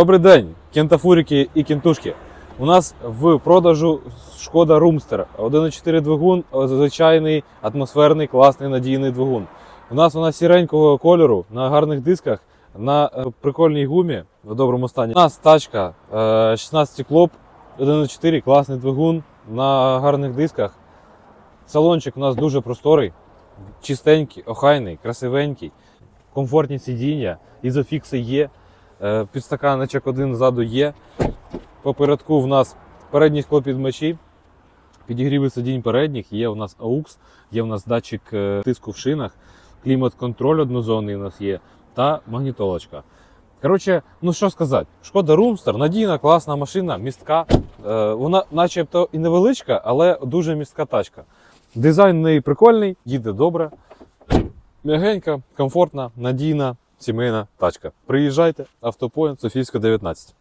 Добрий день, кентафурики і кентушки. У нас в продажу шкода Румстер 1.4 двигун, звичайний атмосферний, класний надійний двигун. У нас вона сіренького кольору на гарних дисках, на е, прикольній гумі в доброму стані. У нас тачка е, 16 клоп, 1.4, класний двигун на гарних дисках. Салончик у нас дуже просторий, чистенький, охайний, красивенький, комфортні сидіння, ізофікси є. Е, Підстаканочок один ззаду є. Попередку в нас передні склопідмачі, підігріви сидінь передніх, є у нас AUX, є у нас датчик е, тиску в шинах, клімат-контроль однозонний у нас є та магнітолочка. Коротше, ну що сказати, шкода Румстер, надійна, класна машина, містка. Е, Вона начебто і невеличка, але дуже містка тачка. Дизайн в неї прикольний, їде добре. М'ягенька, комфортна, надійна, сімейна тачка. Приїжджайте, автопоінт, Софійська 19.